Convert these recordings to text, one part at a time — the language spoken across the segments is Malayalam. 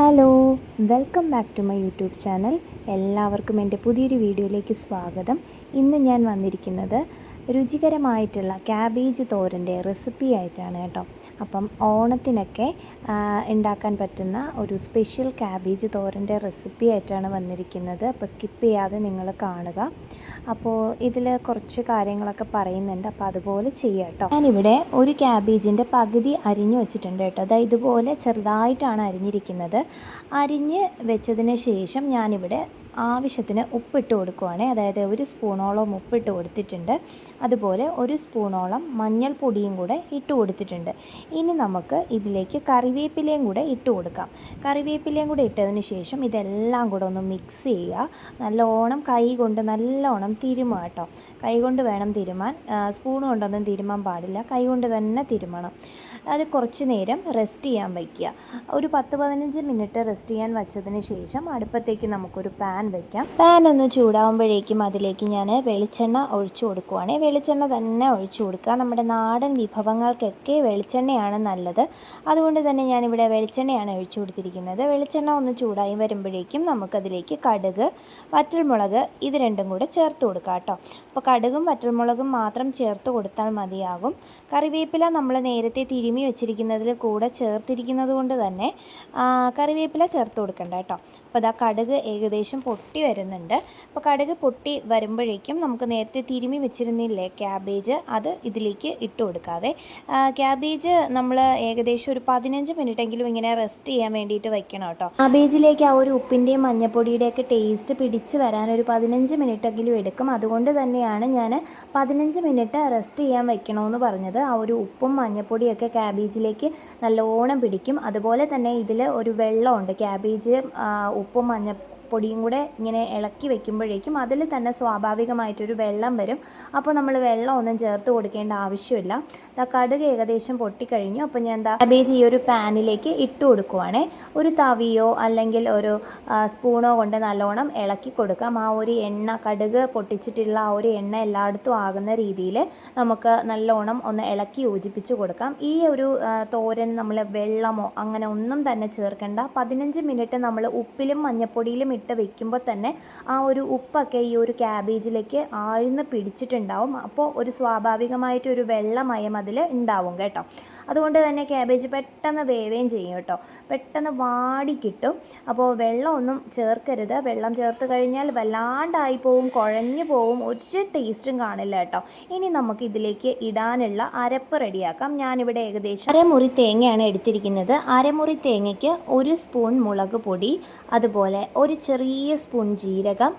Hello welcome back to my YouTube channel. എല്ലാവർക്കും എന്റെ പുതിയൊരു വീഡിയോയിലേക്ക് സ്വാഗതം. ഇന്ന് ഞാൻ വന്നിരിക്കുന്നത് രുചികരമായിട്ടുള്ള ക്യാബേജ് തോരന്റെ റെസിപ്പി ആയിട്ടാണ് കേട്ടോ. അപ്പം ഓണത്തിനൊക്കെ ഉണ്ടാക്കാൻ പറ്റുന്ന ഒരു സ്പെഷ്യൽ ക്യാബേജ് തോരന്റെ റെസിപ്പി ആയിട്ടാണ് വന്നിരിക്കുന്നത്. അപ്പോൾ സ്കിപ്പ് ചെയ്യാതെ നിങ്ങൾ കാണുക. അപ്പോൾ ഇതിൽ കുറച്ച് കാര്യങ്ങളൊക്കെ പറയുന്നുണ്ട്. അപ്പോൾ അതുപോലെ ചെയ്യാം കേട്ടോ. ഞാനിവിടെ ഒരു ക്യാബേജിന്റെ പകുതി അരിഞ്ഞു വെച്ചിട്ടുണ്ട് കേട്ടോ. അതായത് ഇതുപോലെ ചെറുതായിട്ടാണ് അരിഞ്ഞിരിക്കുന്നത്. അരിഞ്ഞ് വെച്ചതിന് ശേഷം ഞാനിവിടെ ആവശ്യത്തിന് ഉപ്പിട്ട് കൊടുക്കുവാണേ. അതായത് ഒരു സ്പൂണോളം ഉപ്പിട്ട് കൊടുത്തിട്ടുണ്ട്. അതുപോലെ ഒരു സ്പൂണോളം മഞ്ഞൾപ്പൊടിയും കൂടെ ഇട്ട് കൊടുത്തിട്ടുണ്ട്. ഇനി നമുക്ക് ഇതിലേക്ക് കറിവേപ്പിലയും കൂടെ ഇട്ട് കൊടുക്കാം. കറിവേപ്പിലയും കൂടെ ഇട്ടതിന് ശേഷം ഇതെല്ലാം കൂടെ ഒന്ന് മിക്സ് ചെയ്യുക. നല്ലോണം കൈ കൊണ്ട് നല്ലോണം തിരുമുക കേട്ടോ. കൈ കൊണ്ട് വേണം തിരുമാൻ. സ്പൂൺ കൊണ്ടൊന്നും തിരുമാൻ പാടില്ല. കൈ കൊണ്ട് തന്നെ തിരുമണം. അത് കുറച്ച് നേരം റെസ്റ്റ് ചെയ്യാൻ വയ്ക്കുക. ഒരു പത്ത് പതിനഞ്ച് മിനിറ്റ് റെസ്റ്റ് ചെയ്യാൻ വെച്ചതിന് ശേഷം അടുപ്പത്തേക്ക് നമുക്കൊരു പാൻ വയ്ക്കാം. പാൻ ഒന്ന് ചൂടാവുമ്പോഴേക്കും അതിലേക്ക് ഞാൻ വെളിച്ചെണ്ണ ഒഴിച്ചു കൊടുക്കുവാണ്. വെളിച്ചെണ്ണ തന്നെ ഒഴിച്ചു കൊടുക്കുക. നമ്മുടെ നാടൻ വിഭവങ്ങൾക്കൊക്കെ വെളിച്ചെണ്ണയാണ് നല്ലത്. അതുകൊണ്ട് തന്നെ ഞാനിവിടെ വെളിച്ചെണ്ണയാണ് ഒഴിച്ചു കൊടുത്തിരിക്കുന്നത്. വെളിച്ചെണ്ണ ഒന്ന് ചൂടായി വരുമ്പോഴേക്കും നമുക്കതിലേക്ക് കടുക് വറ്റൽമുളക് ഇത് രണ്ടും കൂടെ ചേർത്ത് കൊടുക്കാം കേട്ടോ. അപ്പോൾ കടുകും വറ്റൽമുളകും മാത്രം ചേർത്ത് കൊടുത്താൽ മതിയാകും. കറിവേപ്പില നമ്മൾ നേരത്തെ തിരുമി വെച്ചിരിക്കുന്നതിൽ കൂടെ ചേർത്തിരിക്കുന്നത് കൊണ്ട് തന്നെ കറിവേപ്പില ചേർത്ത് കൊടുക്കണ്ട കേട്ടോ. അപ്പോൾ അതാ കടുക് ഏകദേശം പൊട്ടി വരുന്നുണ്ട്. അപ്പോൾ കടുക് പൊട്ടി വരുമ്പോഴേക്കും നമുക്ക് നേരത്തെ തിരുമി വെച്ചിരുന്നില്ലേ ക്യാബേജ് അത് ഇതിലേക്ക് ഇട്ട് കൊടുക്കാവേ. ക്യാബേജ് നമ്മൾ ഏകദേശം ഒരു പതിനഞ്ച് മിനിറ്റെങ്കിലും ഇങ്ങനെ റെസ്റ്റ് ചെയ്യാൻ വേണ്ടിയിട്ട് വെക്കണം കേട്ടോ. ക്യാബേജിലേക്ക് ആ ഒരു ഉപ്പിന്റെയും മഞ്ഞപ്പൊടിയുടെയൊക്കെ ടേസ്റ്റ് പിടിച്ച് വരാൻ ഒരു പതിനഞ്ച് മിനിറ്റെങ്കിലും എടുക്കും. അതുകൊണ്ട് തന്നെയാണ് ഞാൻ പതിനഞ്ച് മിനിറ്റ് റെസ്റ്റ് ചെയ്യാൻ വെക്കണമെന്ന് പറഞ്ഞത്. ആ ഒരു ഉപ്പും മഞ്ഞപ്പൊടിയൊക്കെ ക്യാബേജിലേക്ക് നല്ലോണം പിടിക്കും. അതുപോലെ തന്നെ ഇതിൽ ഒരു വെള്ളമുണ്ട്. ക്യാബേജ് ഉപ്പും മഞ്ഞ പൊടിയും കൂടെ ഇങ്ങനെ ഇളക്കി വെക്കുമ്പോഴേക്കും അതിൽ തന്നെ സ്വാഭാവികമായിട്ടൊരു വെള്ളം വരും. അപ്പോൾ നമ്മൾ വെള്ളം ഒന്നും ചേർത്ത് കൊടുക്കേണ്ട ആവശ്യമില്ല. കടുക് ഏകദേശം പൊട്ടിക്കഴിഞ്ഞു. അപ്പോൾ ഞാൻ എന്താ കാബേജ് ഈ ഒരു പാനിലേക്ക് ഇട്ട് കൊടുക്കുവാണേ. ഒരു തവിയോ അല്ലെങ്കിൽ ഒരു സ്പൂണോ കൊണ്ട് നല്ലോണം ഇളക്കി കൊടുക്കാം. ആ ഒരു എണ്ണ കടുക് പൊട്ടിച്ചിട്ടുള്ള ആ ഒരു എണ്ണ എല്ലായിടത്തും ആകുന്ന രീതിയിൽ നമുക്ക് നല്ലോണം ഒന്ന് ഇളക്കി യോജിപ്പിച്ച് കൊടുക്കാം. ഈ ഒരു തോരൻ നമ്മൾ വെള്ളമോ അങ്ങനെ ഒന്നും തന്നെ ചേർക്കേണ്ട. പതിനഞ്ച് മിനിറ്റ് നമ്മൾ ഉപ്പിലും മഞ്ഞപ്പൊടിയിലും ഇട്ട് വെക്കുമ്പോൾ തന്നെ ആ ഒരു ഉപ്പൊക്കെ ഈ ഒരു ക്യാബേജിലേക്ക് ആഴ്ന്ന് പിടിച്ചിട്ടുണ്ടാവും. അപ്പോൾ ഒരു സ്വാഭാവികമായിട്ട് ഒരു വെള്ളമയം അതിൽ ഉണ്ടാവും കേട്ടോ. അതുകൊണ്ട് തന്നെ ക്യാബേജ് പെട്ടെന്ന് വേവേം ചെയ്യും കേട്ടോ. പെട്ടെന്ന് വാടി കിട്ടും. അപ്പോൾ വെള്ളമൊന്നും ചേർക്കരുത്. വെള്ളം ചേർത്ത് കഴിഞ്ഞാൽ വല്ലാണ്ടായി പോവും കുഴഞ്ഞു പോവും. ഒരു ടേസ്റ്റും കാണില്ല കേട്ടോ. ഇനി നമുക്ക് ഇതിലേക്ക് ഇടാനുള്ള അരപ്പ് റെഡിയാക്കാം. ഞാനിവിടെ ഏകദേശം അരമുറി തേങ്ങയാണ് എടുത്തിരിക്കുന്നത്. അരമുറി തേങ്ങയ്ക്ക് ഒരു സ്പൂൺ മുളക് പൊടി അതുപോലെ ഒരു ചെറിയ സ്പൂൺ ജീരകം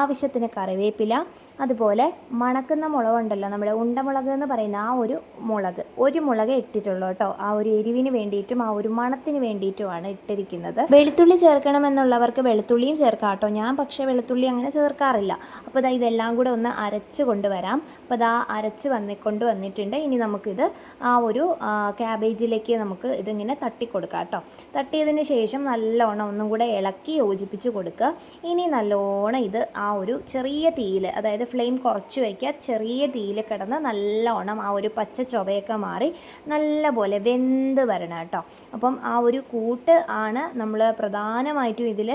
ആവശ്യത്തിന് കറിവേപ്പില അതുപോലെ മണക്കുന്ന മുളകുണ്ടല്ലോ നമ്മുടെ ഉണ്ടമുളക് എന്ന് പറയുന്ന ആ ഒരു മുളക്. ഒരു മുളക് ഇട്ടിട്ടുള്ളൂ കേട്ടോ. ആ ഒരു എരിവിന് വേണ്ടിയിട്ടും ആ ഒരു മണത്തിന് വേണ്ടിയിട്ടുമാണ് ഇട്ടിരിക്കുന്നത്. വെളുത്തുള്ളി ചേർക്കണമെന്നുള്ളവർക്ക് വെളുത്തുള്ളിയും ചേർക്കാം കേട്ടോ. ഞാൻ പക്ഷേ വെളുത്തുള്ളി അങ്ങനെ ചേർക്കാറില്ല. അപ്പോൾ ഇതാ ഇതെല്ലാം കൂടെ ഒന്ന് അരച്ച് കൊണ്ടുവരാം. അപ്പോൾ ഇതാ അരച്ച് വന്നി കൊണ്ട് വന്നിട്ടുണ്ട്. ഇനി നമുക്കിത് ആ ഒരു ക്യാബേജിലേക്ക് നമുക്ക് ഇതിങ്ങനെ തട്ടിക്കൊടുക്കാം കേട്ടോ. തട്ടിയതിന് ശേഷം നല്ലോണം ഒന്നും കൂടെ ഇളക്കി യോജിപ്പിച്ച് കൊടുക്കുക. ഇനി നല്ലോണം ഇത് ആ ഒരു ചെറിയ തീയിൽ അതായത് ഫ്ലെയിം കുറച്ച് വയ്ക്കുക. ചെറിയ തീയിൽ കിടന്ന് നല്ലോണം ആ ഒരു പച്ച ചൊവയൊക്കെ മാറി നല്ലപോലെ വെന്ത് വരണം കേട്ടോ. അപ്പം ആ ഒരു കൂട്ട് ആണ് നമ്മൾ പ്രധാനമായിട്ടും ഇതിൽ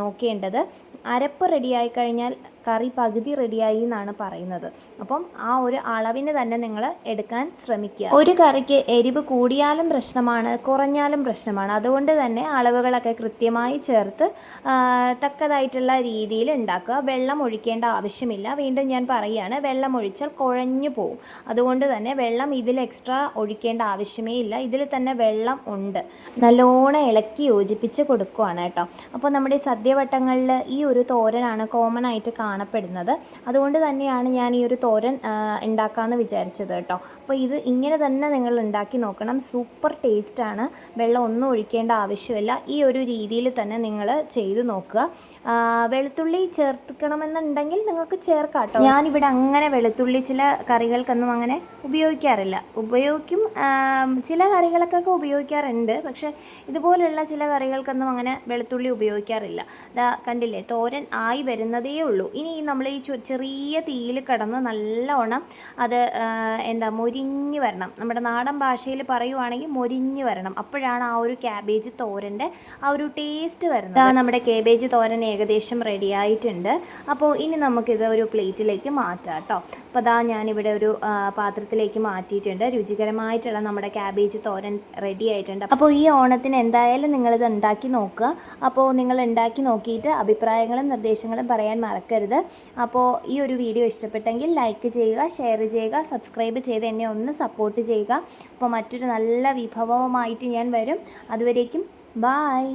നോക്കേണ്ടത്. അരപ്പ് റെഡിയായി കഴിഞ്ഞാൽ കറി പകുതി റെഡിയായി എന്നാണ് പറയുന്നത്. അപ്പം ആ ഒരു അളവിന് തന്നെ നിങ്ങൾ എടുക്കാൻ ശ്രമിക്കുക. ഒരു കറിക്ക് എരിവ് കൂടിയാലും പ്രശ്നമാണ് കുറഞ്ഞാലും പ്രശ്നമാണ്. അതുകൊണ്ട് തന്നെ അളവുകളൊക്കെ കൃത്യമായി ചേർത്ത് തക്കതായിട്ടുള്ള രീതിയിൽ ഉണ്ടാക്കുക. വെള്ളം ഒഴിക്കേണ്ട ആവശ്യമില്ല. വീണ്ടും ഞാൻ പറയുകയാണ് വെള്ളം ഒഴിച്ചാൽ കുഴഞ്ഞു പോകും അതുകൊണ്ട് തന്നെ വെള്ളം ഇതിൽ എക്സ്ട്രാ ഒഴിക്കേണ്ട ആവശ്യമേ ഇല്ല. ഇതിൽ തന്നെ വെള്ളം ഉണ്ട്. നല്ലോണം ഇളക്കി യോജിപ്പിച്ച് കൊടുക്കുവാണ് കേട്ടോ. അപ്പോൾ നമ്മുടെ സദ്യവട്ടങ്ങളിൽ ഈ ഒരു തോരനാണ് കോമൺ ആയിട്ട് കാണപ്പെടുന്നത്. അതുകൊണ്ട് തന്നെയാണ് ഞാൻ ഈ ഒരു തോരൻ ഉണ്ടാക്കാമെന്ന് വിചാരിച്ചത് കേട്ടോ. അപ്പോൾ ഇത് ഇങ്ങനെ തന്നെ നിങ്ങൾ ഉണ്ടാക്കി നോക്കണം. സൂപ്പർ ടേസ്റ്റാണ് വെള്ളം ഒന്നും ഒഴിക്കേണ്ട ആവശ്യമില്ല. ഈ ഒരു രീതിയിൽ തന്നെ നിങ്ങൾ ചെയ്ത് നോക്കുക. വെളുത്തുള്ളി ചേർത്തിക്കണമെന്നുണ്ടെങ്കിൽ നിങ്ങൾക്ക് ചേർക്കാം കേട്ടോ. ഞാനിവിടെ അങ്ങനെ വെളുത്തുള്ളി ചില കറികൾക്കൊന്നും അങ്ങനെ ഉപയോഗിക്കാറില്ല. ഉപയോഗിക്കും ചില കറികൾക്കൊക്കെ ഉപയോഗിക്കാറുണ്ട്. പക്ഷേ ഇതുപോലുള്ള ചില കറികൾക്കൊന്നും അങ്ങനെ വെളുത്തുള്ളി ഉപയോഗിക്കാറില്ല. കണ്ടില്ലേ തോരൻ ആയി വരുന്നതേ ഉള്ളൂ. ഇനി നമ്മൾ ഈ ചെറിയ തീയിൽ കിടന്ന് നല്ലോണം അത് എന്താ മൊരിഞ്ഞു വരണം. നമ്മുടെ നാടൻ ഭാഷയിൽ പറയുവാണെങ്കിൽ മൊരിഞ്ഞു വരണം. അപ്പോഴാണ് ആ ഒരു ക്യാബേജ് തോരന്റെ ആ ഒരു ടേസ്റ്റ് വരുന്നത്. നമ്മുടെ കേബേജ് തോരൻ ഏകദേശം റെഡി ആയിട്ടുണ്ട്. അപ്പോൾ ഇനി നമുക്കിത് ഒരു പ്ലേറ്റിലേക്ക് മാറ്റാം കേട്ടോ. അപ്പോൾ അതാ ഞാനിവിടെ ഒരു പാത്രത്തിലേക്ക് മാറ്റിയിട്ടുണ്ട്. രുചികരമായിട്ടുള്ള നമ്മുടെ ക്യാബേജ് തോരൻ റെഡി ആയിട്ടുണ്ട്. അപ്പോൾ ഈ ഓണത്തിന് എന്തായാലും നിങ്ങളിത് ഉണ്ടാക്കി നോക്കുക. അപ്പോൾ നിങ്ങൾ ഉണ്ടാക്കി നോക്കിയിട്ട് അഭിപ്രായങ്ങളും നിർദ്ദേശങ്ങളും പറയാൻ മറക്കരുത്. അപ്പോൾ ഈ ഒരു വീഡിയോ ഇഷ്ടപ്പെട്ടെങ്കിൽ ലൈക്ക് ചെയ്യുക ഷെയർ ചെയ്യുക സബ്സ്ക്രൈബ് ചെയ്ത് എന്നെ ഒന്ന് സപ്പോർട്ട് ചെയ്യുക. അപ്പോൾ മറ്റൊരു നല്ല വിഭവമായിട്ട് ഞാൻ വരും. അതുവരേക്കും ബായ്